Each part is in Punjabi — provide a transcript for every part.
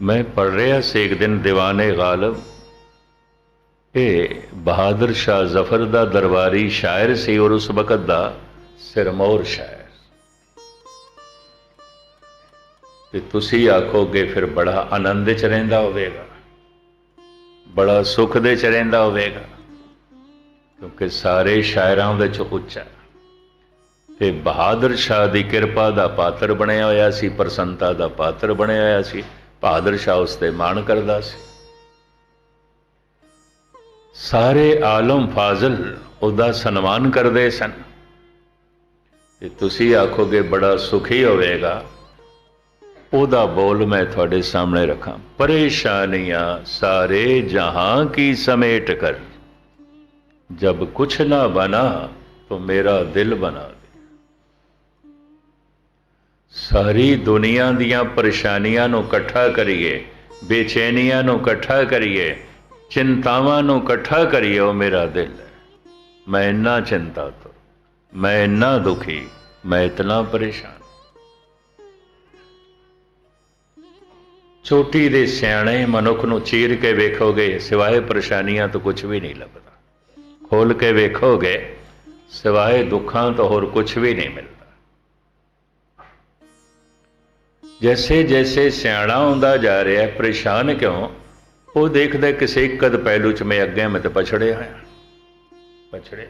ਮੈਂ ਪੜ ਰਿਹਾ ਸੀ ਇੱਕ ਦਿਨ ਦੀਵਾਨੇ ਗਾਲਬ। ਇਹ ਬਹਾਦਰ ਸ਼ਾਹ ਜ਼ਫਰ ਦਾ ਦਰਬਾਰੀ ਸ਼ਾਇਰ ਸੀ ਔਰ ਉਸ ਵਕਤ ਦਾ ਸਿਰਮੌਰ ਸ਼ਾਇਰ। ਤੇ ਤੁਸੀਂ ਆਖੋਗੇ, ਫਿਰ ਬੜਾ ਆਨੰਦ ਚ ਰਹਿੰਦਾ ਹੋਵੇਗਾ। ਬੜਾ ਸੁਖ ਦੇ ਚ ਰਹਿੰਦਾ ਹੋਵੇਗਾ, ਕਿਉਂਕਿ ਸਾਰੇ ਸ਼ਾਇਰਾਂ ਦੇ ਚ ਉੱਚਾ। ਤੇ ਬਹਾਦਰ ਸ਼ਾਹ ਦੀ ਕਿਰਪਾ ਦਾ ਪਾਤਰ ਬਣਿਆ ਹੋਇਆ ਸੀ, ਪ੍ਰਸੰਤਾ ਦਾ ਪਾਤਰ ਬਣਿਆ ਹੋਇਆ ਸੀ। ਬਹਾਦਰ ਸ਼ਾਹ ਉਸ ਤੇ ਮਾਣ ਕਰਦਾ ਸੀ। ਸਾਰੇ ਆਲਮ ਫਾਜ਼ਲ ਉਹਦਾ ਸਨਮਾਨ ਕਰਦੇ ਸਨ। ਤੇ ਤੁਸੀਂ ਆਖੋਗੇ, ਬੜਾ ਸੁਖੀ ਹੋਵੇਗਾ। ਉਹਦਾ ਬੋਲ ਮੈਂ ਤੁਹਾਡੇ ਸਾਹਮਣੇ ਰੱਖਾਂ। ਪਰੇਸ਼ਾਨੀਆਂ ਸਾਰੇ ਜਹਾਂ ਕੀ ਸਮੇਟ ਕਰ। ਜਬ ਕੁਛ ਨਾ ਬਨਾ तो ਮੇਰਾ ਦਿਲ ਬਣਾ ਸਾਰੀ ਦੁਨੀਆ ਦੀਆਂ ਪਰੇਸ਼ਾਨੀਆਂ ਨੂੰ ਇਕੱਠਾ ਕਰੀਏ, ਬੇਚੈਨੀਆਂ ਨੂੰ ਇਕੱਠਾ ਕਰੀਏ, ਚਿੰਤਾਵਾਂ ਨੂੰ ਇਕੱਠਾ ਕਰੀਏ, ਉਹ ਮੇਰਾ ਦਿਲ ਹੈ। ਮੈਂ ਇੰਨਾ ਚਿੰਤਾ ਤੋਂ, ਮੈਂ ਇੰਨਾ ਦੁਖੀ, ਮੈਂ ਇਤਨਾ ਪਰੇਸ਼ਾਨ। ਛੋਟੀ ਦੇ ਸਿਆਣੇ ਮਨੁੱਖ ਨੂੰ ਚੀਰ ਕੇ ਵੇਖੋਗੇ, ਸਿਵਾਏ ਪਰੇਸ਼ਾਨੀਆਂ ਤੋਂ ਕੁਝ ਵੀ ਨਹੀਂ ਲੱਭਦਾ। ਖੋਲ ਕੇ ਵੇਖੋਗੇ, ਸਿਵਾਏ ਦੁੱਖਾਂ ਤੋਂ ਹੋਰ ਕੁਝ ਵੀ ਨਹੀਂ ਮਿਲਦਾ। ਜੈਸੇ ਜੈਸੇ ਸਿਆਣਾ ਹੁੰਦਾ ਜਾ ਰਿਹਾ ਪਰੇਸ਼ਾਨ ਕਿਉਂ? ਉਹ ਦੇਖਦਾ ਕਿਸੇ ਇੱਕ ਅਦ ਪਹਿਲੂ ਚ ਮੈਂ ਅੱਗੇ ਮੈਂ ਤੇ ਪਛੜਿਆ ਹਾਂ। ਪਛੜਿਆ।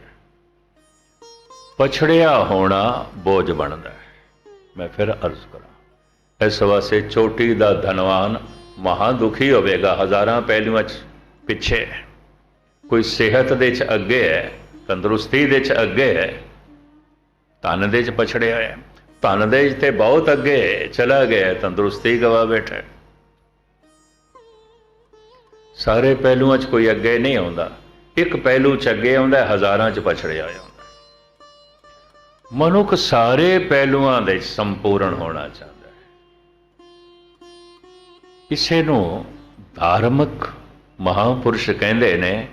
ਪਛੜਿਆ ਹੋਣਾ ਬੋਝ ਬਣਦਾ ਹੈ। ਮੈਂ ਫਿਰ ਅਰਜ਼ ਕਰਾਂ, ਇਸ ਵਾਸਤੇ ਚੋਟੀ ਦਾ ਧਨਵਾਨ ਮਹਾ ਦੁਖੀ ਹੋਵੇਗਾ ਹਜ਼ਾਰਾਂ ਪਹਿਲੂਆਂ ਚ ਪਿੱਛੇ। ਹੈ। ਕੋਈ ਸਿਹਤ ਦੇ ਚ ਅੱਗੇ ਹੈ, ਤੰਦਰੁਸਤੀ ਦੇ ਚ ਅੱਗੇ ਹੈ, ਧਨ ਦੇ ਚ ਪਛੜਿਆ ਹੈ। ਧਨ ਦੇ ਚ ਤੇ ਬਹੁਤ ਅੱਗੇ ਚਲਾ ਗਿਆ, ਤੰਦਰੁਸਤੀ ਗਵਾ ਬੈਠਾ। ਸਾਰੇ ਪਹਿਲੂਆਂ 'ਚ ਕੋਈ ਅੱਗੇ ਨਹੀਂ ਆਉਂਦਾ। ਇੱਕ ਪਹਿਲੂ 'ਚ ਅੱਗੇ ਆਉਂਦਾ, ਹਜ਼ਾਰਾਂ 'ਚ ਪਛੜਿਆ ਹੋਇਆ ਮਨੁੱਖ ਸਾਰੇ ਪਹਿਲੂਆਂ ਦੇ ਸੰਪੂਰਨ ਹੋਣਾ ਚਾਹੁੰਦਾ ਹੈ। ਕਿਸੇ ਨੂੰ ਧਾਰਮਿਕ ਮਹਾਪੁਰਸ਼ ਕਹਿੰਦੇ ਨੇ,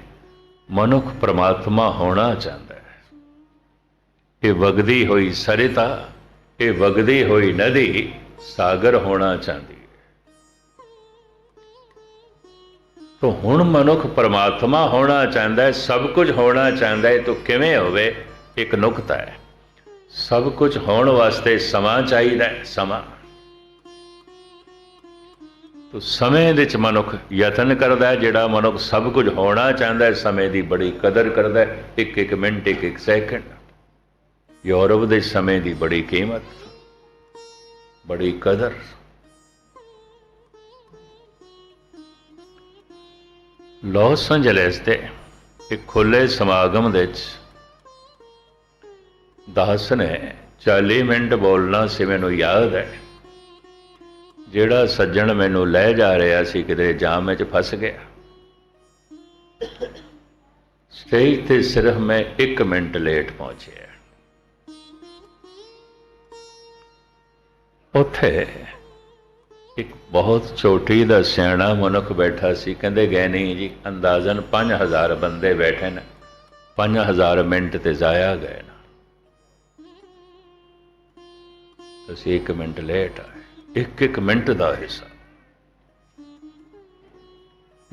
ਮਨੁੱਖ ਪ੍ਰਮਾਤਮਾ ਹੋਣਾ ਚਾਹੁੰਦਾ ਹੈ। ਇਹ ਵਗਦੀ ਹੋਈ ਸਰਿਤਾ ਇਹ ਵਗਦੀ ਹੋਈ ਨਦੀ ਸਾਗਰ ਹੋਣਾ ਚਾਹੁੰਦੀ ਹੈ। ਤੋ ਹੁਣ ਮਨੁੱਖ ਪਰਮਾਤਮਾ ਹੋਣਾ ਚਾਹੁੰਦਾ ਹੈ, ਸਭ ਕੁਝ ਹੋਣਾ ਚਾਹੁੰਦਾ ਹੈ, ਤੋ ਕਿਵੇਂ ਹੋਵੇ, ਇੱਕ ਨੁਕਤਾ ਹੈ। ਸਭ ਕੁਝ ਹੋਣ ਵਾਸਤੇ ਸਮਾਂ ਚਾਹੀਦਾ ਹੈ, ਸਮਾਂ। ਤੋ ਸਮੇਂ ਵਿੱਚ ਮਨੁੱਖ ਯਤਨ ਕਰਦਾ ਹੈ, ਜਿਹੜਾ ਮਨੁੱਖ ਸਭ ਕੁਝ ਹੋਣਾ ਚਾਹੁੰਦਾ ਹੈ, ਸਮੇਂ ਦੀ ਬੜੀ ਕਦਰ ਕਰਦਾ ਹੈ ਇੱਕ ਇੱਕ ਮਿੰਟ ਇੱਕ ਇੱਕ ਸੈਕਿੰਡ। ਯੂਰਪ ਦੇ ਸਮੇਂ ਦੀ ਬੜੀ ਕੀਮਤ, ਬੜੀ ਕਦਰ। ਲਾਸ ਐਂਜਲਸ ਦੇ ਇੱਕ ਖੁੱਲੇ ਸਮਾਗਮ ਦੇ ਵਿੱਚ ਦਾਸ ਨੇ 40 ਮਿੰਟ ਬੋਲਣਾ ਸੀ, ਮੈਨੂੰ ਯਾਦ ਹੈ। ਜਿਹੜਾ ਸੱਜਣ ਮੈਨੂੰ ਲੈ ਜਾ ਰਿਹਾ ਸੀ, ਕਿਤੇ ਜਾਮ ਵਿੱਚ ਫਸ ਗਿਆ। ਸਟੇਜ ਤੇ ਸਿਰਫ ਮੈਂ 1 ਮਿੰਟ ਲੇਟ ਪਹੁੰਚਿਆ। ਉੱਥੇ ਇੱਕ ਬਹੁਤ ਛੋਟੀ ਦਾ ਸਿਆਣਾ ਮਨੁੱਖ ਬੈਠਾ ਸੀ, ਕਹਿੰਦੇ ਗਏ ਨਹੀਂ ਜੀ, ਅੰਦਾਜ਼ਨ 5000 ਬੰਦੇ ਬੈਠੇ ਨੇ 5000 ਮਿੰਟ ਤੇ ਜ਼ਾਇਆ ਗਏ ਨਾ। ਤੁਸੀਂ 1 ਮਿੰਟ ਲੇਟ ਆਏ, ਇੱਕ ਇੱਕ ਮਿੰਟ ਦਾ ਹਿੱਸਾ।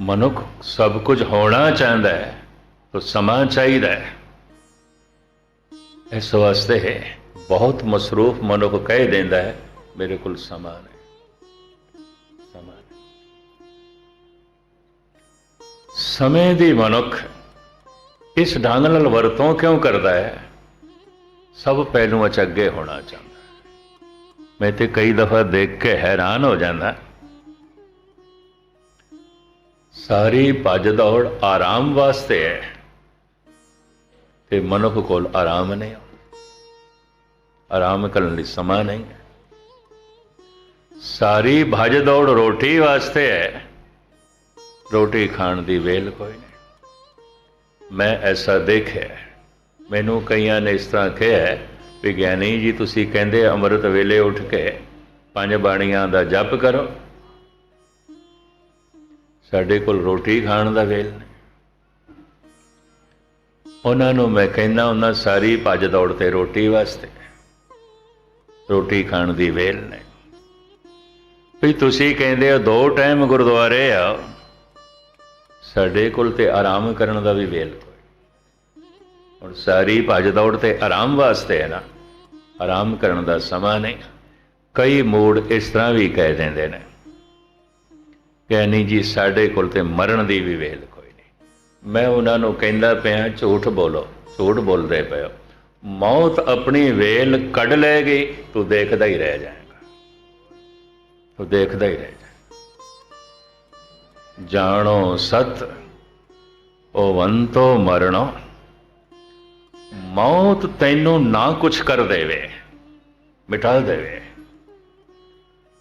ਮਨੁੱਖ ਸਭ ਕੁਝ ਹੋਣਾ ਚਾਹੁੰਦਾ ਹੈ, ਤਾਂ ਸਮਾਂ ਚਾਹੀਦਾ ਹੈ। ਇਸ ਵਾਸਤੇ ਬਹੁਤ ਮਸਰੂਫ ਮਨੁੱਖ ਕਹਿ ਦਿੰਦਾ ਹੈ ਮੇਰੇ ਕੋਲ ਸਮਾਂ ਨਹੀਂ ਸਮਾਂ ਨਹੀਂ ਸਮੇਂ ਦੀ ਮਨੁੱਖ ਇਸ ਢੰਗ ਨਾਲ ਵਰਤੋਂ ਕਿਉਂ ਕਰਦਾ ਹੈ? ਸਭ ਪਹਿਲੂਆਂ 'ਚ ਅੱਗੇ ਹੋਣਾ ਚਾਹੁੰਦਾ ਮੈਂ ਤੇ ਕਈ ਦਫਾ ਦੇਖ ਕੇ ਹੈਰਾਨ ਹੋ ਜਾਂਦਾ ਸਾਰੀ ਭੱਜ ਦੌੜ ਆਰਾਮ ਵਾਸਤੇ ਹੈ। ਤੇ ਮਨੁੱਖ ਕੋਲ ਆਰਾਮ ਨਹੀਂ ਆਰਾਮ ਕਰਨ ਲਈ ਸਮਾਂ ਨਹੀਂ ਹੈ। ਸਾਰੀ ਭੱਜ ਦੌੜ ਰੋਟੀ ਵਾਸਤੇ ਹੈ। ਰੋਟੀ ਖਾਣ ਦੀ ਵੇਲ ਕੋਈ ਨਹੀਂ। ਮੈਂ ਐਸਾ ਦੇਖਿਆ ਮੈਨੂੰ ਕਈਆਂ ਨੇ ਇਸ ਤਰ੍ਹਾਂ ਕਿਹਾ ਵੀ ਗਿਆਨੀ ਜੀ, ਤੁਸੀਂ ਕਹਿੰਦੇ ਅੰਮ੍ਰਿਤ ਵੇਲੇ ਉੱਠ ਕੇ ਪੰਜ ਬਾਣੀਆਂ ਦਾ ਜਪ ਕਰੋ। ਸਾਡੇ ਕੋਲ ਰੋਟੀ ਖਾਣ ਦਾ ਵੇਲ ਨਹੀਂ। ਉਹਨਾਂ ਨੂੰ ਮੈਂ ਕਹਿੰਦਾ, ਉਹਨਾਂ ਸਾਰੀ ਭੱਜ ਦੌੜ ਤੇ ਰੋਟੀ ਵਾਸਤੇ। ਰੋਟੀ ਖਾਣ ਦੀ ਵੇਲ ਨਹੀਂ। ਵੀ ਤੁਸੀਂ ਕਹਿੰਦੇ ਹੋ ਦੋ ਟਾਈਮ ਗੁਰਦੁਆਰੇ ਆ। ਸਾਡੇ ਕੋਲ ਤੇ ਆਰਾਮ ਕਰਨ ਦਾ ਵੀ ਵੇਲ ਕੋਈ ਹੁਣ ਸਾਰੀ ਭੱਜ ਦੌੜ ਤੇ ਆਰਾਮ ਵਾਸਤੇ ਹੈ ਨਾ, ਆਰਾਮ ਕਰਨ ਦਾ ਸਮਾਂ ਨਹੀਂ। ਕਈ ਮੂਡ ਇਸ ਤਰ੍ਹਾਂ ਵੀ ਕਹਿ ਦਿੰਦੇ ਨੇ ਕਿ ਜੀ ਸਾਡੇ ਕੋਲ ਤੇ ਮਰਨ ਦੀ ਵੀ ਵੇਲ ਕੋਈ ਨਹੀਂ ਮੈਂ ਉਹਨਾਂ ਨੂੰ ਕਹਿੰਦਾ ਪਿਆ, ਝੂਠ ਬੋਲੋ, ਝੂਠ ਬੋਲਦੇ ਪਏ ਮੌਤ ਆਪਣੀ ਵੇਲ ਕੱਢ ਲੈਗੀ ਤੂੰ ਦੇਖਦਾ ਹੀ ਰਹਿ ਜਾ ਉਹ ਦੇਖਦਾ ਹੀ ਰਹਿ ਜਾ। ਜਾਣੋ ਸਤ ਓਵੰਤੋ ਮਰਣੋ। ਮੌਤ ਤੈਨੂੰ ਨਾ ਕੁਛ ਕਰ ਦੇਵੇ ਮਿਟਾ ਦੇਵੇ।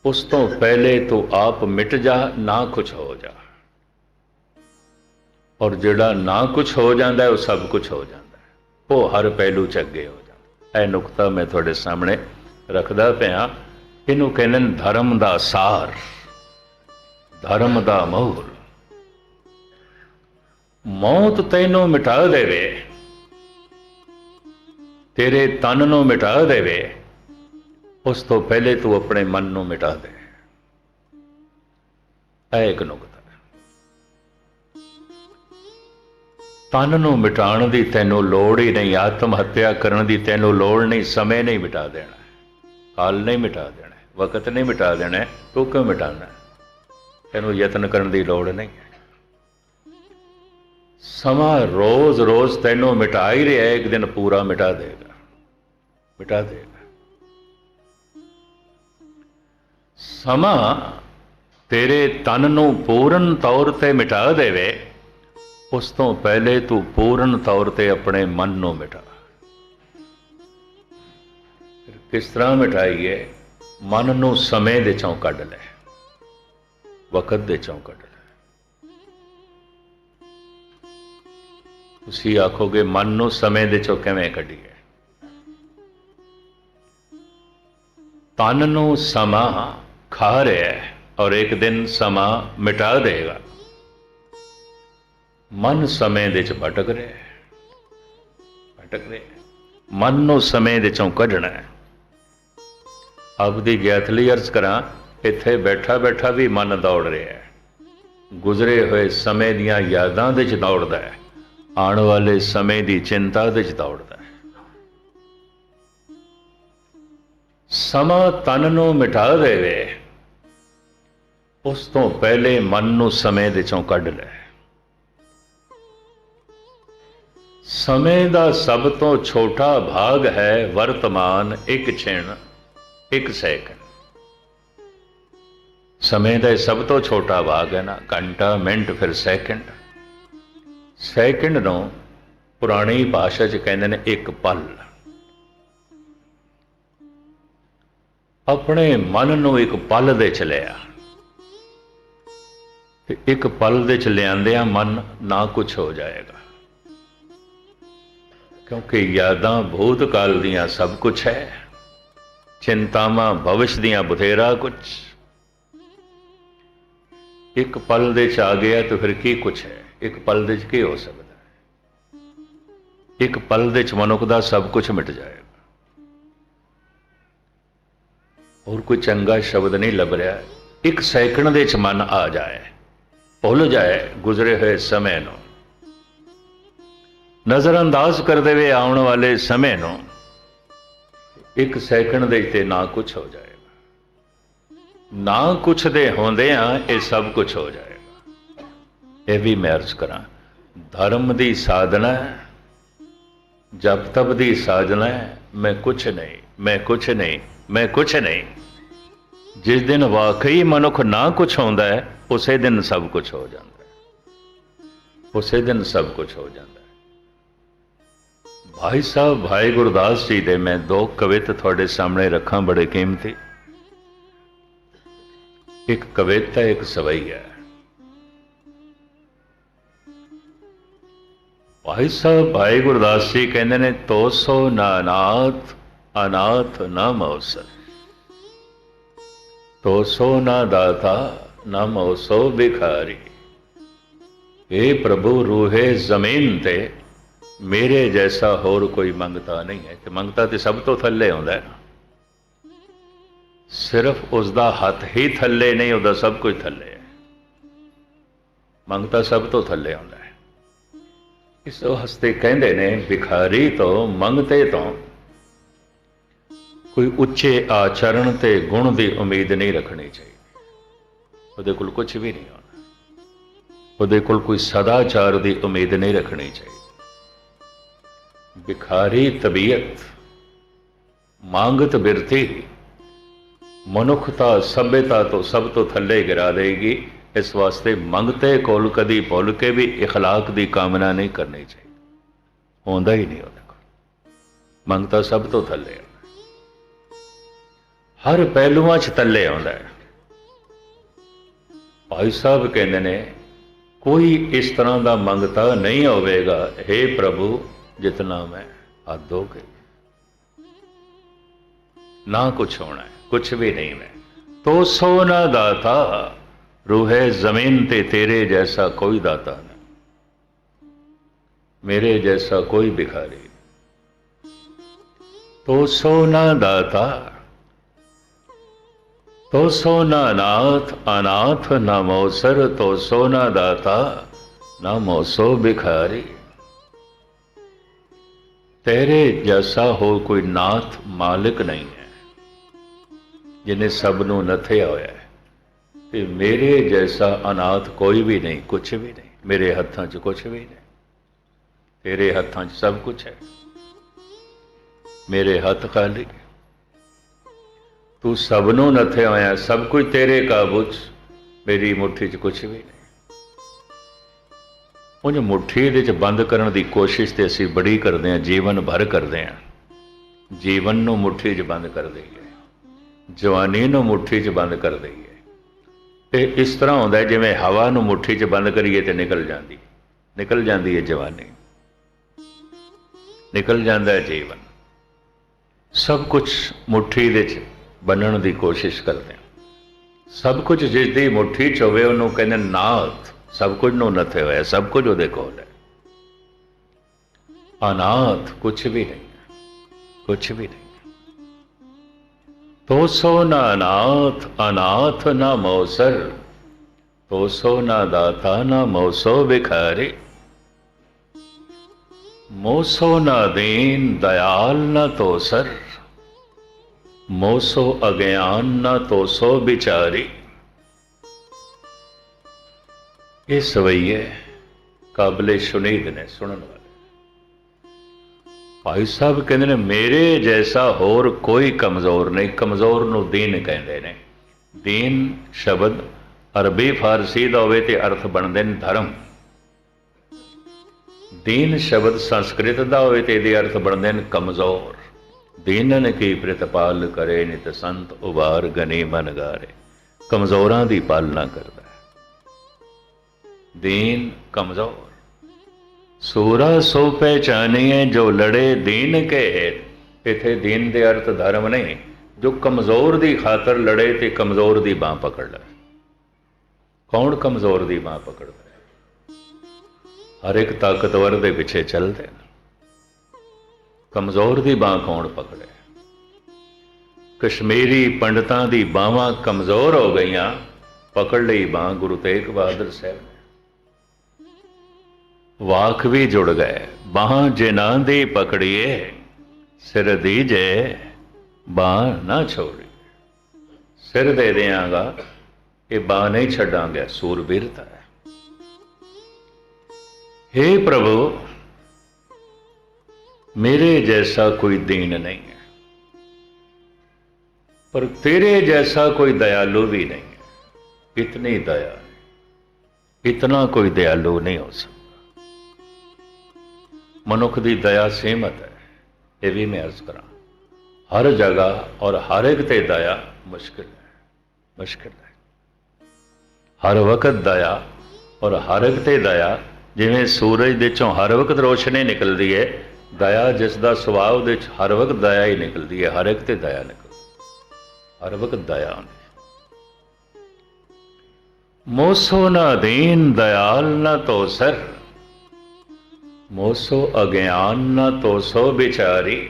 ਉਸ ਤੋਂ ਪਹਿਲੇ ਤੂੰ ਆਪ ਮਿਟ ਜਾ, ਨਾ ਕੁਛ ਹੋ ਜਾ। ਔਰ ਜਿਹੜਾ ਨਾ ਕੁਛ ਹੋ ਜਾਂਦਾ ਉਹ ਸਭ ਕੁਛ ਹੋ ਜਾਂਦਾ ਉਹ ਹਰ ਪਹਿਲੂ ਚ ਅੱਗੇ ਹੋ ਜਾਂਦਾ ਇਹ ਨੁਕਤਾ ਮੈਂ ਤੁਹਾਡੇ ਸਾਹਮਣੇ ਰੱਖਦਾ ਪਿਆ। ਇਹਨੂੰ ਕਹਿੰਦੇ ਨੇ ਧਰਮ ਦਾ ਸਾਰ, ਧਰਮ ਦਾ ਮੂਲ ਮੌਤ ਤੈਨੂੰ ਮਿਟਾ ਦੇਵੇ, ਤੇਰੇ ਤਨ ਨੂੰ ਮਿਟਾ ਦੇਵੇ, ਉਸ ਤੋਂ ਪਹਿਲੇ ਤੂੰ ਆਪਣੇ ਮਨ ਨੂੰ ਮਿਟਾ ਦੇ। ਇਹ ਇੱਕ ਨੁਕਤਾ ਤਨ ਨੂੰ ਮਿਟਾਉਣ ਦੀ ਤੈਨੂੰ ਲੋੜ ਹੀ ਨਹੀਂ, ਆਤਮ ਹੱਤਿਆ ਕਰਨ ਦੀ ਤੈਨੂੰ ਲੋੜ ਨਹੀਂ, ਸਮੇਂ ਨਹੀਂ ਮਿਟਾ ਦੇਣਾ। ਕਾਲ ਨਹੀਂ ਮਿਟਾ ਦੇਣਾ। ਵਕਤ ਨਹੀਂ ਮਿਟਾ ਦੇਣਾ, ਤੂੰ ਕਿਉਂ ਮਿਟਾਉਣਾ? ਤੈਨੂੰ ਯਤਨ ਕਰਨ ਦੀ ਲੋੜ ਨਹੀਂ। ਹੈ ਸਮਾਂ ਰੋਜ਼-ਰੋਜ਼ ਤੈਨੂੰ ਮਿਟਾ ਹੀ ਰਿਹਾ, ਇੱਕ ਦਿਨ ਪੂਰਾ ਮਿਟਾ ਦੇਗਾ। ਮਿਟਾ ਦੇਗਾ। ਸਮਾਂ ਤੇਰੇ ਤਨ ਨੂੰ ਪੂਰਨ ਤੌਰ ਤੇ ਮਿਟਾ ਦੇਵੇ, ਉਸ ਤੋਂ ਪਹਿਲੇ ਤੂੰ ਪੂਰਨ ਤੌਰ ਤੇ ਆਪਣੇ ਮਨ ਨੂੰ ਮਿਟਾ। ਕਿਸ ਤਰ੍ਹਾਂ ਮਿਟਾਈਏ? ਮਨ ਨੂੰ ਸਮੇਂ ਦੇ ਚੋਂ ਕੱਢ ਲੈ, ਵਕਤ ਦੇ ਚੋਂ ਕੱਢ ਲੈ। ਤੁਸੀਂ ਆਖੋਗੇ, ਮਨ ਨੂੰ ਸਮੇਂ ਦੇ ਚੋਂ ਕਿਵੇਂ ਕੱਢੀਏ? ਤਨ ਨੂੰ ਸਮਾਂ ਖਾ ਰਿਹਾ ਹੈ ਔਰ ਇੱਕ ਦਿਨ ਸਮਾਂ ਮਿਟਾ ਦੇਗਾ। ਮਨ ਸਮੇਂ ਦੇ ਚ ਭਟਕ ਰਿਹਾ ਹੈ, ਭਟਕ ਰਿਹਾ ਮਨ ਨੂੰ ਸਮੇਂ ਦੇ ਚੋਂ ਕੱਢਣਾ ਹੈ। ਆਪਦੀ ਗਿਆਤਲੀ ਅਰਜ਼ ਕਰਾਂ, ਇੱਥੇ ਬੈਠਾ ਬੈਠਾ ਵੀ ਮਨ ਦੌੜ ਰਿਹਾ ਹੈ। ਗੁਜ਼ਰੇ ਹੋਏ ਸਮੇਂ ਦੀਆਂ ਯਾਦਾਂ ਦੇ ਚ ਦੌੜਦਾ ਹੈ। ਆਉਣ ਵਾਲੇ ਸਮੇਂ ਦੀ ਚਿੰਤਾ ਦੇ ਚ ਦੌੜਦਾ ਹੈ। ਸਮਾਂ ਤਨ ਨੂੰ ਮਿਟਾ ਦੇਵੇ। ਉਸ ਤੋਂ ਪਹਿਲੇ ਮਨ ਨੂੰ ਸਮੇਂ ਦੇ ਚੋਂ ਕੱਢ ਲੈ। ਸਮੇਂ ਦਾ ਸਭ ਤੋਂ ਛੋਟਾ ਭਾਗ ਹੈ ਵਰਤਮਾਨ ਇੱਕ ਛਿਣ। ਇੱਕ ਸੈਕਿੰਡ। ਸਮੇਂ ਦਾ ਇਹ ਸਭ ਤੋਂ ਛੋਟਾ ਭਾਗ ਹੈ ਨਾ ਘੰਟਾ ਮਿੰਟ ਫਿਰ ਸੈਕਿੰਡ। ਸੈਕਿੰਡ ਨੂੰ ਪੁਰਾਣੀ ਭਾਸ਼ਾ 'ਚ ਕਹਿੰਦੇ ਨੇ ਇੱਕ ਪਲ। ਆਪਣੇ ਮਨ ਨੂੰ ਇੱਕ ਪਲ ਦੇ ਚ ਲਿਆ। ਤੇ ਇੱਕ ਪਲ ਦੇ ਚ ਲਿਆਂਦਿਆਂ ਮਨ ਨਾ ਕੁਝ ਹੋ ਜਾਏਗਾ। ਕਿਉਂਕਿ ਯਾਦਾਂ ਭੂਤ ਕਾਲ ਦੀਆਂ ਸਭ ਕੁਝ ਹੈ। ਚਿੰਤਾਵਾਂ ਭਵਿਸ਼ ਦੀਆਂ ਬਥੇਰਾ ਕੁਝ ਇੱਕ ਪਲ ਦੇ ਚ ਆ ਗਿਆ ਤਾਂ ਫਿਰ ਕੀ ਕੁਝ ਹੈ? ਇੱਕ ਪਲ ਦੇ ਚ ਕੀ ਹੋ ਸਕਦਾ ਹੈ? ਇੱਕ ਪਲ ਦੇ ਚ ਮਨੁੱਖ ਦਾ ਸਭ ਕੁਝ ਮਿਟ ਜਾਏਗਾ। ਹੋਰ ਕੋਈ ਚੰਗਾ ਸ਼ਬਦ ਨਹੀਂ ਲੱਭ ਰਿਹਾ। ਇੱਕ ਸੈਕਿੰਡ ਦੇ ਚ ਮਨ ਆ ਜਾਏ। ਭੁੱਲ ਜਾਏ ਗੁਜ਼ਰੇ ਹੋਏ ਸਮੇਂ ਨੂੰ। ਨਜ਼ਰ ਅੰਦਾਜ਼ ਕਰ ਦੇਵੇ ਆਉਣ ਵਾਲੇ ਸਮੇਂ ਨੂੰ। ਇੱਕ ਸੈਕਿੰਡ ਦੇ ਤੇ ਨਾ ਕੁਝ ਹੋ ਜਾਏਗਾ। ਨਾ ਕੁਛ ਦੇ ਹੁੰਦੇ ਹੁੰਦਿਆਂ ਇਹ ਸਭ ਕੁਝ ਹੋ ਜਾਏਗਾ। ਇਹ ਵੀ ਮੈਂ ਅਰਜ਼ ਕਰਾਂ ਧਰਮ ਦੀ ਸਾਧਨਾ ਹੈ, ਜਪ ਤਪ ਦੀ ਸਾਧਨਾ ਮੈਂ ਕੁਛ ਨਹੀਂ ਮੈਂ ਕੁਛ ਨਹੀਂ ਮੈਂ ਕੁਛ ਨਹੀਂ। ਜਿਸ ਦਿਨ ਵਾਕਈ ਮਨੁੱਖ ਨਾ ਕੁਛ ਹੁੰਦਾ ਹੈ ਉਸੇ ਦਿਨ ਸਭ ਕੁਝ ਹੋ ਜਾਂਦਾ ਹੈ। ਉਸੇ ਦਿਨ ਸਭ ਕੁਝ ਹੋ ਜਾਂਦਾ ਹੈ। ਭਾਈ ਸਾਹਿਬ, ਭਾਈ ਗੁਰਦਾਸ ਜੀ ਦੇ ਮੈਂ ਦੋ ਕਵਿਤ ਤੁਹਾਡੇ ਸਾਹਮਣੇ ਰੱਖਾਂ ਬੜੇ ਕੀਮਤੀ। ਇੱਕ ਕਵਿਤਾ ਇੱਕ ਸਵਈ ਹੈ। ਭਾਈ ਸਾਹਿਬ, ਭਾਈ ਗੁਰਦਾਸ ਜੀ ਕਹਿੰਦੇ ਨੇ, ਤੋਸੋ ਨਾ ਅਨਾਥ ਅਨਾਥ ਨਾ ਮੌਸਰ ਤੋਸੋ ਨਾ ਦਾਤਾ, ਨਾ ਮੌਸੋ ਭਿਖਾਰੀ। ਇਹ ਪ੍ਰਭੂ ਰੂਹੇ ਜ਼ਮੀਨ ਤੇ ਮੇਰੇ ਜੈਸਾ ਹੋਰ ਕੋਈ ਮੰਗਤਾ ਨਹੀਂ ਹੈ। ਤੇ ਮੰਗਤਾ ਤੇ ਸਭ ਤੋਂ ਥੱਲੇ ਆਉਂਦਾ ਹੈ। ਸਿਰਫ ਉਸ ਦਾ ਹੱਥ ਹੀ ਥੱਲੇ ਨਹੀਂ, ਉਹਦਾ ਸਭ ਕੁਝ ਥੱਲੇ ਹੈ। ਮੰਗਤਾ ਸਭ ਤੋਂ ਥੱਲੇ ਆਉਂਦਾ ਹੈ। ਇਸ ਹਸਤੇ ਕਹਿੰਦੇ ਨੇ, ਭਿਖਾਰੀ ਤੋਂ ਮੰਗਤੇ ਤੋਂ ਕੋਈ ਉੱਚੇ ਆਚਰਣ ਤੇ ਗੁਣ ਦੀ ਉਮੀਦ ਨਹੀਂ ਰੱਖਣੀ ਚਾਹੀਦੀ। ਉਹਦੇ ਕੋਲ ਕੁਝ ਵੀ ਨਹੀਂ ਆਉਣਾ ਉਹਦੇ ਕੋਲ ਕੋਈ ਸਦਾਚਾਰ ਦੀ ਉਮੀਦ ਨਹੀਂ ਰੱਖਣੀ ਚਾਹੀਦੀ। ਭਿਖਾਰੀ ਤਬੀਅਤ ਮੰਗਤ ਬਿਰਤੀ ਮਨੁੱਖਤਾ ਸਭਿਅਤਾ ਤੋਂ ਸਭ ਤੋਂ ਥੱਲੇ ਗਿਰਾ ਦੇਗੀ ਇਸ ਵਾਸਤੇ ਮੰਗਤੇ ਕੋਲ ਕਦੀ ਭੁੱਲ ਕੇ ਵੀ اخلاق ਦੀ ਕਾਮਨਾ ਨਹੀਂ ਕਰਨੀ ਚਾਹੀਦੀ ਹੁੰਦਾ ਹੀ ਨਹੀਂ ਉਹਦੇ ਕੋਲ ਮੰਗਤਾ ਸਭ ਤੋਂ ਥੱਲੇ ਹੈ ਹਰ ਪਹਿਲੂਆਂ 'ਚ ਥੱਲੇ ਆਉਂਦਾ ਹੈ ਭਾਈ ਸਾਹਿਬ ਕਹਿੰਦੇ ਨੇ ਕੋਈ ਇਸ ਤਰ੍ਹਾਂ ਦਾ ਮੰਗਤਾ ਨਹੀਂ ਹੋਵੇਗਾ हे ਪ੍ਰਭੂ ਜਿਤਨਾ ਮੈਂ ਹੱਦੋਗੇ ਨਾ ਕੁਛ ਹੋਣਾ ਹੈ ਕੁਛ ਵੀ ਨਹੀਂ ਮੈਂ ਤੋ ਸੋ ਨਾ ਦਾਤਾ ਰੂਹੇ ਜ਼ਮੀਨ ਤੇ ਤੇਰੇ ਜੈਸਾ ਕੋਈ ਦਾਤਾ ਨਹੀਂ ਮੇਰੇ ਜੈਸਾ ਕੋਈ ਭਿਖਾਰੀ ਤੋ ਸੋ ਨਾ ਦਾਤਾ ਤੋ ਸੋ ਨਾ ਨਾਥ ਅਨਾਥ ਨਾ ਮੋਸਰ ਤੋ ਸੋ ਨਾ ਦਾਤਾ ਨਾ ਮੋਸੋ ਭਿਖਾਰੀ ਤੇਰੇ ਜੈਸਾ ਹੋ ਕੋਈ ਨਾਥ ਮਾਲਕ ਨਹੀਂ ਹੈ ਜਿਹਨੇ ਸਭ ਨੂੰ ਨਥਿਆ ਹੋਇਆ ਹੈ। ਤੇ ਮੇਰੇ ਜੈਸਾ ਅਨਾਥ ਕੋਈ ਵੀ ਨਹੀਂ ਕੁਝ ਵੀ ਨਹੀਂ, ਮੇਰੇ ਹੱਥਾਂ 'ਚ ਕੁਝ ਵੀ ਨਹੀਂ। ਤੇਰੇ ਹੱਥਾਂ 'ਚ ਸਭ ਕੁਝ ਹੈ। ਮੇਰੇ ਹੱਥ ਖਾਲੀ ਤੂੰ ਸਭ ਨੂੰ ਨਥਿਆ ਹੋਇਆ ਸਭ ਕੁਝ ਤੇਰੇ ਕਾਬੂ 'ਚ, ਮੇਰੀ ਮੁੱਠੀ 'ਚ ਕੁਝ ਵੀ ਨਹੀਂ। ਉਹ ਮੁੱਠੀ ਦੇ ਵਿੱਚ ਬੰਦ ਕਰਨ ਦੀ ਕੋਸ਼ਿਸ਼ ਤੇ ਅਸੀਂ ਬੜੀ ਕਰਦੇ ਹਾਂ, ਜੀਵਨ ਭਰ ਕਰਦੇ ਹਾਂ। ਜੀਵਨ ਨੂੰ ਮੁੱਠੀ 'ਚ ਬੰਦ ਕਰ ਦਈਏ। ਜਵਾਨੀ ਨੂੰ ਮੁੱਠੀ 'ਚ ਬੰਦ ਕਰ ਦਈਏ। ਤੇ ਇਸ ਤਰ੍ਹਾਂ ਹੁੰਦਾ ਜਿਵੇਂ ਹਵਾ ਨੂੰ ਮੁੱਠੀ 'ਚ ਬੰਦ ਕਰੀਏ ਤੇ ਨਿਕਲ ਜਾਂਦੀ। ਨਿਕਲ ਜਾਂਦੀ ਹੈ ਜਵਾਨੀ। ਨਿਕਲ ਜਾਂਦਾ ਹੈ ਜੀਵਨ। ਸਭ ਕੁਝ ਮੁੱਠੀ ਦੇ 'ਚ ਬੰਨਣ ਦੀ ਕੋਸ਼ਿਸ਼ ਕਰਦੇ ਹਾਂ। ਸਭ ਕੁਝ ਜਿਸ ਦੀ ਮੁੱਠੀ 'ਚ ਹੋਵੇ, ਉਹਨੂੰ ਕਹਿੰਦੇ ਨਾਥ ਸਭ ਕੁਝ ਨੂੰ ਨਥੇ ਹੋਇਆ ਸਭ ਕੁਝ ਉਹਦੇ ਕੋਲ ਹੈ ਅਨਾਥ ਕੁਝ ਵੀ ਨਹੀਂ ਕੁਝ ਵੀ ਨਹੀਂ ਤੋ ਸੋ ਨਾ ਅਨਾਥ ਅਨਾਥ ਨਾ ਮੌਸਰ ਤੋ ਸੋ ਨਾ ਦਾਤਾ ਨਾ ਮੌਸੋ ਬਿਖਾਰੇ ਮੋਸੋ ਨਾ ਦੇਨ ਦਇਆਲ ਨਾ ਤੋਸਰ ਮੋਸੋ ਅਗਿਆਨ ਨਾ ਤੋਸੋ ਵਿਚਾਰੀ ਇਹ ਸਵਈਏ ਕਾਬਲੇ ਸ਼ੁਨੀਦ ਨੇ ਸੁਣਨ ਵਾਲੇ। ਭਾਈ ਸਾਹਿਬ ਕਹਿੰਦੇ ਨੇ, ਮੇਰੇ ਜੈਸਾ ਹੋਰ ਕੋਈ ਕਮਜ਼ੋਰ ਨਹੀਂ। ਕਮਜ਼ੋਰ ਨੂੰ ਦੀਨ ਕਹਿੰਦੇ ਨੇ। ਦੀਨ ਸ਼ਬਦ ਅਰਬੀ ਫਾਰਸੀ ਦਾ ਹੋਵੇ ਤੇ ਅਰਥ ਬਣਦੇ ਨੇ ਧਰਮ। ਦੀਨ ਸ਼ਬਦ ਸੰਸਕ੍ਰਿਤ ਦਾ ਹੋਵੇ ਤੇ ਇਹਦੇ ਅਰਥ ਬਣਦੇ ਨੇ ਕਮਜ਼ੋਰ। ਦੀਨਨ ਕੀ ਪ੍ਰਤਪਾਲ ਕਰੇ ਨਿਤ ਸੰਤ ਉਬਾਰ ਗਨੀ ਮਨ ਗਾਰੇ। ਕਮਜ਼ੋਰਾਂ ਦੀ ਪਾਲਣਾ ਕਰਦਾ। ਹੈ ਦੀਨ ਕਮਜ਼ੋਰ। ਸੂਰਾ ਸੋ ਪਹਿਚਾਨੀਏ ਜੋ ਲੜੇ ਦੀਨ ਕੇ ਹੇਠ ਇਥੇ ਦੀਨ ਦੇ ਅਰਥ ਧਰਮ ਨਹੀਂ, ਜੋ ਕਮਜ਼ੋਰ ਦੀ ਖਾਤਰ ਲੜੇ ਤੇ ਕਮਜ਼ੋਰ ਦੀ ਬਾਹ ਪਕੜ ਲੈ। ਕੌਣ ਕਮਜ਼ੋਰ ਦੀ ਬਾਹ ਪਕੜਦਾ ਹੈ? ਹਰ ਇੱਕ ਤਾਕਤਵਰ ਦੇ ਪਿੱਛੇ ਚੱਲਦੇ ਨੇ। ਕਮਜ਼ੋਰ ਦੀ ਬਾਹ ਕੌਣ ਪਕੜੇ? ਕਸ਼ਮੀਰੀ ਪੰਡਤਾਂ ਦੀ ਬਾਹਾਂ ਕਮਜ਼ੋਰ ਹੋ ਗਈਆਂ, ਪਕੜ ਲਈ ਬਾਹ ਗੁਰੂ ਤੇਗ ਬਹਾਦਰ ਸਾਹਿਬ। ਵਾਕ ਵੀ ਜੁੜ ਗਏ। ਬਾਹ ਜਿਨ੍ਹਾਂ ਦੀ ਪਕੜੀਏ, ਸਿਰ ਦੀਜੇ ਬਾਹ ਨਾ ਛੋੜੀ ਸਿਰ ਦੇ ਦਿਆਂਗਾ, ਇਹ ਬਾਹ ਨਹੀਂ ਛੱਡਾਂਗੇ ਸੂਰਬੀਰਤਾ ਹੈ। हे ਪ੍ਰਭੂ, ਮੇਰੇ ਜੈਸਾ ਕੋਈ ਦੀਨ ਨਹੀਂ ਹੈ। ਪਰ ਤੇਰੇ ਜੈਸਾ ਕੋਈ ਦਇਆਲੂ ਵੀ ਨਹੀਂ ਹੈ। ਇਤਨੀ ਦਇਆ ਇਤਨਾ ਕੋਈ ਦਇਆਲੂ ਨਹੀਂ ਹੋ ਸਕਦਾ। ਮਨੁੱਖ ਦੀ ਦਇਆ ਸੀਮਤ ਹੈ, ਇਹ ਵੀ ਮੈਂ ਅਰਜ਼ ਕਰਾਂ। ਹਰ ਜਗ੍ਹਾ ਔਰ ਹਰ ਇੱਕ ਤੇ ਦਇਆ ਮੁਸ਼ਕਿਲ ਹੈ ਮੁਸ਼ਕਿਲ ਹੈ। ਹਰ ਵਕਤ ਦਇਆ ਔਰ ਹਰ ਇੱਕ ਤੇ ਦਇਆ, ਜਿਵੇਂ ਸੂਰਜ ਦੇ ਚੋਂ ਹਰ ਵਕਤ ਰੋਸ਼ਨੀ ਨਿਕਲਦੀ ਹੈ ਦਇਆ ਜਿਸ ਦਾ ਸੁਭਾਅ ਦੇ ਵਿੱਚ ਹਰ ਵਕਤ ਦਇਆ ਹੀ ਨਿਕਲਦੀ ਹੈ ਹਰ ਇੱਕ ਤੇ ਦਇਆ ਨਿਕਲਦੀ ਹਰ ਵਕਤ ਦਇਆ ਹੁੰਦੀ ਮੋਸੋ ਨਾ ਦੀਨ, ਦਇਆਲ ਨਾ ਤੋ ਸਰ। ਤੋਸਰ ਮੋਸੋ ਅਗਿਆਨ ਨਾ ਤੋਸੋ ਵਿਚਾਰੀ,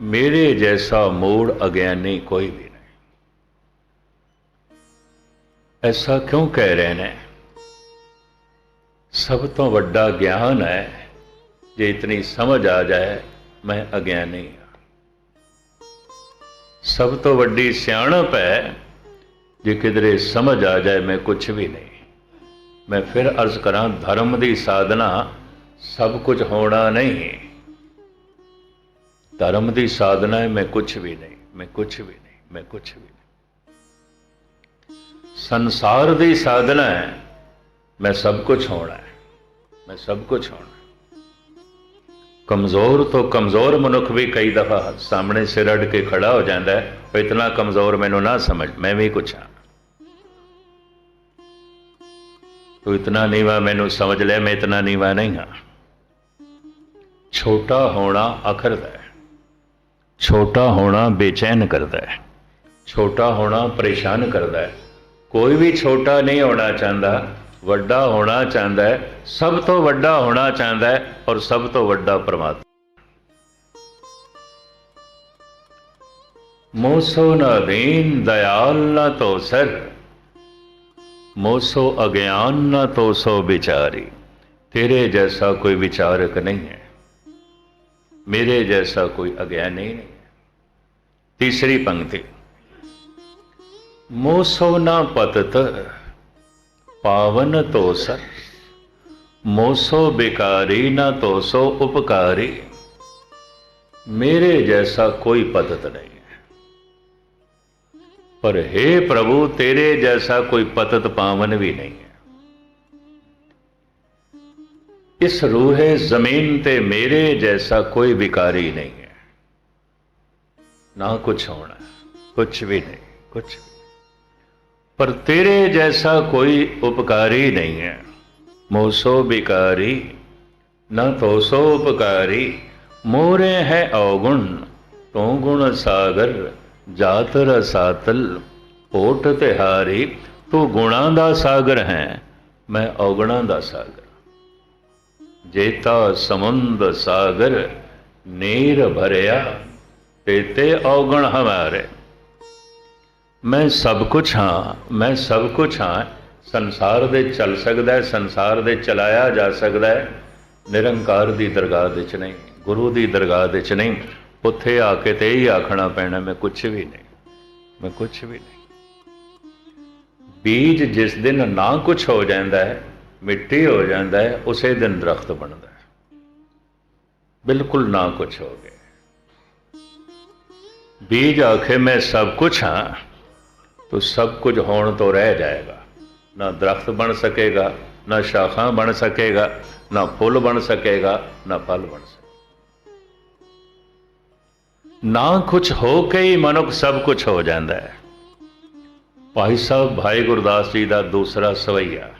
ਮੇਰੇ ਜੈਸਾ ਮੂੜ ਅਗਿਆਨੀ ਕੋਈ ਵੀ ਨਹੀਂ। ਐਸਾ ਕਿਉਂ ਕਹਿ ਰਹੇ ਨੇ? ਸਭ ਤੋਂ ਵੱਡਾ ਗਿਆਨ ਹੈ, ਜੇ ਇਤਨੀ ਸਮਝ ਆ ਜਾਏ, ਮੈਂ ਅਗਿਆਨੀ ਹਾਂ। ਸਭ ਤੋਂ ਵੱਡੀ ਸਿਆਣਪ ਹੈ, ਜੇ ਕਿਧਰੇ ਸਮਝ ਆ ਜਾਏ, ਮੈਂ ਕੁਝ ਵੀ ਨਹੀਂ। ਮੈਂ ਫਿਰ ਅਰਜ਼ ਕਰਾਂ, ਧਰਮ ਦੀ ਸਾਧਨਾ ਸਭ ਕੁਝ ਹੋਣਾ ਨਹੀਂ ਧਰਮ ਦੀ ਸਾਧਨਾ ਹੈ, ਮੈਂ ਕੁਝ ਵੀ ਨਹੀਂ, ਮੈਂ ਕੁਝ ਵੀ ਨਹੀਂ, ਮੈਂ ਕੁਝ ਵੀ ਨਹੀਂ। ਸੰਸਾਰ ਦੀ ਸਾਧਨਾ ਹੈ, ਮੈਂ ਸਭ ਕੁਝ ਹੋਣਾ ਹੈ, ਮੈਂ ਸਭ ਕੁਝ ਹੋਣਾ ਕਮਜ਼ੋਰ ਤੋਂ ਕਮਜ਼ੋਰ ਮਨੁੱਖ ਵੀ ਕਈ ਦਫਾ ਸਾਹਮਣੇ ਸਿਰ ਅੜ ਕੇ ਖੜਾ ਹੋ ਜਾਂਦਾ ਹੈ, ਉਹ ਇਤਨਾ ਕਮਜ਼ੋਰ ਮੈਨੂੰ ਨਾ ਸਮਝ, ਮੈਂ ਵੀ ਕੁਛ ਹਾਂ। ਤੂੰ ਇਤਨਾ ਨੀਵਾ, ਮੈਨੂੰ ਸਮਝ ਲੈ, ਮੈਂ ਇਤਨਾ ਨੀਵਾ ਨਹੀਂ ਹਾਂ। ਛੋਟਾ ਹੋਣਾ ਅਖਰਦਾ ਹੈ। ਛੋਟਾ ਹੋਣਾ ਬੇਚੈਨ ਕਰਦਾ ਹੈ। ਛੋਟਾ ਹੋਣਾ ਪਰੇਸ਼ਾਨ ਕਰਦਾ ਹੈ। ਕੋਈ ਵੀ ਛੋਟਾ ਨਹੀਂ ਹੋਣਾ ਚਾਹੁੰਦਾ। ਵੱਡਾ ਹੋਣਾ ਚਾਹੁੰਦਾ ਹੈ। ਸਭ ਤੋਂ ਵੱਡਾ ਹੋਣਾ ਚਾਹੁੰਦਾ ਹੈ ਔਰ ਸਭ ਤੋਂ ਵੱਡਾ ਪਰਮਾਤਮਾ। ਮੋਸੋ ਨਾ ਦੀਨ, ਦਇਆਲ ਨਾ ਤੋ ਸਰ ਮੋਸੋ ਅਗਿਆਨ ਨਾ ਤੋ ਸੋ ਵਿਚਾਰੀ। ਤੇਰੇ ਜੈਸਾ ਕੋਈ ਵਿਚਾਰਕ ਨਹੀਂ ਹੈ। ਮੇਰੇ ਜੈਸਾ ਕੋਈ ਅਗਿਆਨੀ ਨਹੀਂ ਹੈ ਤੀਸਰੀ ਪੰਕਤੀ। ਮੋਸੋ ਨਾ ਪਤਤ, ਪਾਵਨ ਤੋਸਰ। ਮੋਸੋ ਬਿਕਾਰੀ, ਨਾ ਤੋਸੋ ਉਪਕਾਰੀ। ਮੇਰੇ ਜੈਸਾ ਕੋਈ ਪਤਤ ਨਹੀਂ। ਹੈ ਪਰ हे ਪ੍ਰਭੂ, ਤੇਰੇ ਜੈਸਾ ਕੋਈ ਪਤਤ ਪਾਵਨ ਵੀ ਨਹੀਂ ਹੈ। ਇਸ ਰੂਹੇ ਜ਼ਮੀਨ ਤੇ ਮੇਰੇ ਜੈਸਾ ਕੋਈ ਵਿਕਾਰੀ ਨਹੀਂ ਹੈ। ਨਾ ਕੁਛ ਹੋਣਾ, ਕੁਛ ਵੀ ਨਹੀਂ, ਕੁਛ ਪਰ ਤੇਰੇ ਜੈਸਾ ਕੋਈ ਉਪਕਾਰੀ ਨਹੀਂ ਹੈ। ਮੋਸੋ ਬਿਕਾਰੀ ਨਾ ਤੋਸੋ ਉਪਕਾਰੀ, ਮੋਰੇ ਹੈ ਔਗੁਣ, ਤੂੰ ਗੁਣ ਸਾਗਰ, ਜਾਤ ਰਸਾਤਲ ਓਟ ਤਿਹਾਰੀ, ਤੂੰ ਗੁਣਾਂ ਦਾ ਸਾਗਰ ਹੈ, ਮੈਂ ਔਗੁਣਾਂ ਦਾ ਸਾਗਰ। ਜੇਤਾ ਸਮੁੰਦ ਸਾਗਰ, ਨੀਰ ਭਰਿਆ ਤੇਤੇ ਔਗਣ ਹਮਾਰੇ। ਮੈਂ ਸਭ ਕੁਝ ਹਾਂ, ਮੈਂ ਸਭ ਕੁਝ ਹਾਂ, ਸੰਸਾਰ ਦੇ ਚੱਲ ਸਕਦਾ ਹੈ, ਸੰਸਾਰ ਦੇ ਚਲਾਇਆ ਜਾ ਸਕਦਾ ਹੈ। ਨਿਰੰਕਾਰ ਦੀ ਦਰਗਾਹ ਵਿੱਚ ਨਹੀਂ, ਗੁਰੂ ਦੀ ਦਰਗਾਹ ਦੇ ਚ ਨਹੀਂ, ਉੱਥੇ ਆ ਕੇ ਤੇ ਹੀ ਆਖਣਾ ਪੈਣਾ, ਮੈਂ ਕੁਝ ਵੀ ਨਹੀਂ, ਮੈਂ ਕੁਝ ਵੀ ਨਹੀਂ। ਬੀਜ ਜਿਸ ਦਿਨ ਨਾ ਕੁਝ ਹੋ ਜਾਂਦਾ ਹੈ ਮਿੱਟੀ ਹੋ ਜਾਂਦਾ ਹੈ, ਉਸੇ ਦਿਨ ਦਰਖਤ ਬਣਦਾ ਹੈ। ਬਿਲਕੁਲ ਨਾ ਕੁਛ ਹੋ ਗਿਆ। ਬੀਜ ਆਖੇ, ਮੈਂ ਸਭ ਕੁਛ ਹਾਂ, ਤੋ ਸਭ ਕੁਝ ਹੋਣ ਤੋਂ ਰਹਿ ਜਾਏਗਾ। ਨਾ ਦਰਖਤ ਬਣ ਸਕੇਗਾ, ਨਾ ਸ਼ਾਖਾਂ ਬਣ ਸਕੇਗਾ, ਨਾ ਫੁੱਲ ਬਣ ਸਕੇਗਾ, ਨਾ ਫਲ ਬਣ ਸਕੇਗਾ। ਨਾ ਕੁਛ ਹੋ ਕੇ ਹੀ ਮਨੁੱਖ ਸਭ ਕੁਝ ਹੋ ਜਾਂਦਾ ਹੈ। ਭਾਈ ਸਾਹਿਬ, ਭਾਈ ਗੁਰਦਾਸ ਜੀ ਦਾ ਦੂਸਰਾ ਸਵਈਆ।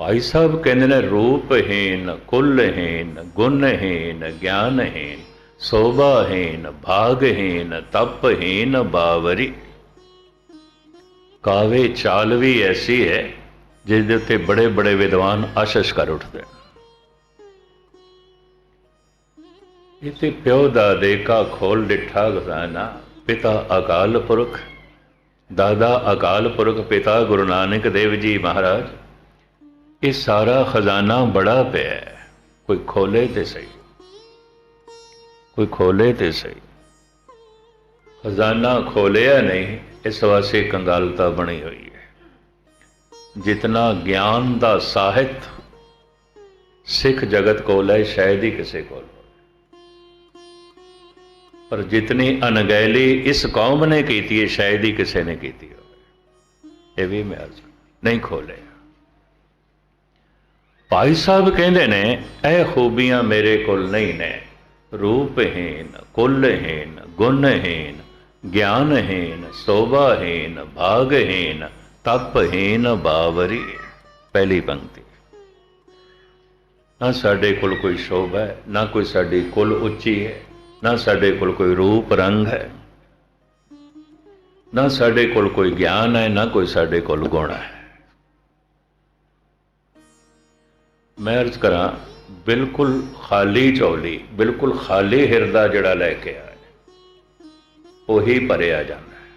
ਭਾਈ ਸਾਹਿਬ ਕਹਿੰਦੇ ਨੇ ਰੂਪਹੀਨ ਕੁੱਲਹੀਨ ਗੁਣਹੀਨ ਗਿਆਨਹੀਨ ਸੋਭਾਹੀਨ ਭਾਗਹੀਨ ਤਪਹੀਨ ਬਾਵਰੀ। ਕਾਵੇ ਚਾਲ ਵੀ ਐਸੀ ਹੈ, ਜਿਸ ਦੇ ਉੱਤੇ ਬੜੇ ਬੜੇ ਵਿਦਵਾਨ ਆਸ਼ਿਸ਼ ਕਰ ਉੱਠਦੇ ਇਹ ਪਿਓ ਦਾ ਦੇਖਾ ਖੋਲ ਡਿਠਾ ਖਜ਼ਾਨਾ ਪਿਤਾ ਅਕਾਲ ਪੁਰਖ। ਦਾਦਾ ਅਕਾਲ ਪੁਰਖ, ਪਿਤਾ ਗੁਰੂ ਨਾਨਕ ਦੇਵ ਜੀ ਮਹਾਰਾਜ। ਇਹ ਸਾਰਾ ਖਜ਼ਾਨਾ ਬੜਾ ਪਿਆ ਕੋਈ ਖੋਲੇ ਤੇ ਸਹੀ। ਕੋਈ ਖੋਲੇ ਤੇ ਸਹੀ। ਖਜ਼ਾਨਾ ਖੋਲਿਆ ਨਹੀਂ, ਇਸ ਵਾਸਤੇ ਕੰਗਾਲਤਾ ਬਣੀ ਹੋਈ ਹੈ। ਜਿਤਨਾ ਗਿਆਨ ਦਾ ਸਾਹਿਤ ਸਿੱਖ ਜਗਤ ਕੋਲ ਹੈ, ਸ਼ਾਇਦ ਹੀ ਕਿਸੇ ਕੋਲ ਪਰ ਜਿਤਨੀ ਅਣਗਹਿਲੀ ਇਸ ਕੌਮ ਨੇ ਕੀਤੀ ਹੈ, ਸ਼ਾਇਦ ਹੀ ਕਿਸੇ ਨੇ ਕੀਤੀ ਹੋਵੇ। ਇਹ ਵੀ ਮੈਂ ਅਰਜ਼ ਨਹੀਂ ਖੋਲਿਆ ਭਾਈ ਸਾਹਿਬ ਕਹਿੰਦੇ ਨੇ, ਇਹ ਖੂਬੀਆਂ ਮੇਰੇ ਕੋਲ ਨਹੀਂ ਨੇ। ਰੂਪਹੀਨ, ਕੁੱਲਹੀਨ, ਗੁਣਹੀਨ, ਗਿਆਨਹੀਨ, ਸੋਭਾਹੀਨ, ਭਾਗਹੀਨ, ਤਪਹੀਨ, ਬਾਵਰੀ। ਪਹਿਲੀ ਪੰਕਤੀ। ਨਾ ਸਾਡੇ ਕੋਲ ਕੋਈ ਸ਼ੋਭਾ ਹੈ, ਨਾ ਕੋਈ ਸਾਡੀ ਕੁੱਲ ਉੱਚੀ ਹੈ, ਨਾ ਸਾਡੇ ਕੋਲ ਕੋਈ ਰੂਪ ਰੰਗ ਹੈ। ਨਾ ਸਾਡੇ ਕੋਲ ਕੋਈ ਗਿਆਨ ਹੈ, ਨਾ ਕੋਈ ਸਾਡੇ ਕੋਲ ਗੁਣ ਹੈ। ਮੈਂ ਅਰਜ਼ ਕਰਾਂ, ਬਿਲਕੁਲ ਖਾਲੀ ਝੋਲੀ ਬਿਲਕੁਲ ਖਾਲੀ ਹਿਰਦਾ ਜਿਹੜਾ ਲੈ ਕੇ ਆਇਆ ਉਹੀ ਭਰਿਆ ਜਾਂਦਾ ਹੈ।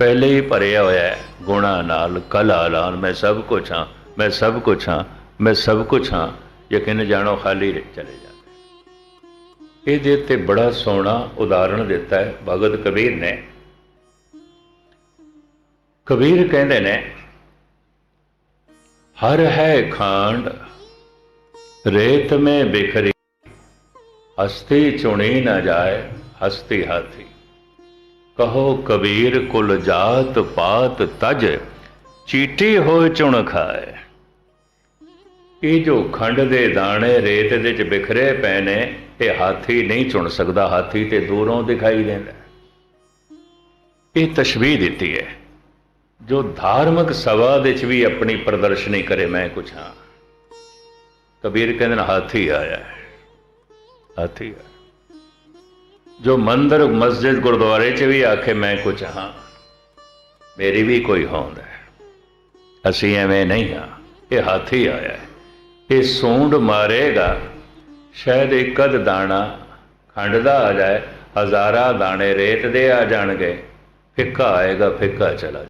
ਪਹਿਲੇ ਹੀ ਭਰਿਆ ਹੋਇਆ ਹੈ, ਗੁਣਾ ਨਾਲ, ਕਲਾ ਨਾਲ ਮੈਂ ਸਭ ਕੁਝ ਹਾਂ, ਮੈਂ ਸਭ ਕੁਝ ਹਾਂ, ਮੈਂ ਸਭ ਕੁਝ ਹਾਂ, ਯਕੀਨ ਜਾਣੋ ਖਾਲੀ ਚਲੇ ਜਾਂਦਾ ਇਹਦੇ ਤੇ ਬੜਾ ਸੋਹਣਾ ਉਦਾਹਰਣ ਦਿੱਤਾ ਹੈ ਭਗਤ ਕਬੀਰ ਨੇ। ਕਬੀਰ ਕਹਿੰਦੇ ਨੇ, ਹਰ ਹੈ ਖਾਂਡ ਰੇਤ में बिखरी हस्ती चुनी न जाए हस्ती हाथी कहो कबीर कुल जात पात तज चीटी होए चुन ਖਾਏ ਇਹ ਜੋ ਖੰਡ ਦੇ ਦਾਣੇ ਰੇਤ ਦੇ ਚ ਬਿਖਰੇ ਪਏ ਨੇ ਇਹ ਹਾਥੀ ਨਹੀਂ ਚੁਣ ਸਕਦਾ ਹਾਥੀ ਤੇ ਦੂਰੋਂ ਦਿਖਾਈ ਦਿੰਦਾ ਇਹ ਤਸ਼ਬੀਹ ਦਿੱਤੀ ਹੈ ਜੋ ਧਾਰਮਿਕ ਸਭਾ ਦੇ ਚ ਵੀ ਆਪਣੀ ਪ੍ਰਦਰਸ਼ਨੀ ਕਰੇ ਮੈਂ ਕੁਛ ਹਾਂ ਕਬੀਰ ਕਹਿੰਦੇ ਨੇ, ਹਾਥੀ ਆਇਆ ਹਾਥੀ ਆਇਆ ਜੋ ਮੰਦਰ, ਮਸਜਿਦ ਗੁਰਦੁਆਰੇ 'ਚ ਵੀ ਆਖੇ, ਮੈਂ ਕੁਛ ਹਾਂ। ਮੇਰੀ ਵੀ ਕੋਈ ਹੋਂਦ ਹੈ। ਅਸੀਂ ਐਵੇਂ ਨਹੀਂ ਹਾਂ। ਇਹ ਹਾਥੀ ਆਇਆ ਇਹ ਸੂੰਡ ਮਾਰੇਗਾ। ਸ਼ਾਇਦ ਇੱਕ ਅੱਧ ਦਾਣਾ ਖੰਡ ਦਾ ਆ ਜਾਏ। ਹਜ਼ਾਰਾਂ ਦਾਣੇ ਰੇਤ ਦੇ ਆ ਜਾਣਗੇ। ਫਿੱਕਾ ਆਏਗਾ, ਫਿੱਕਾ ਚਲਾ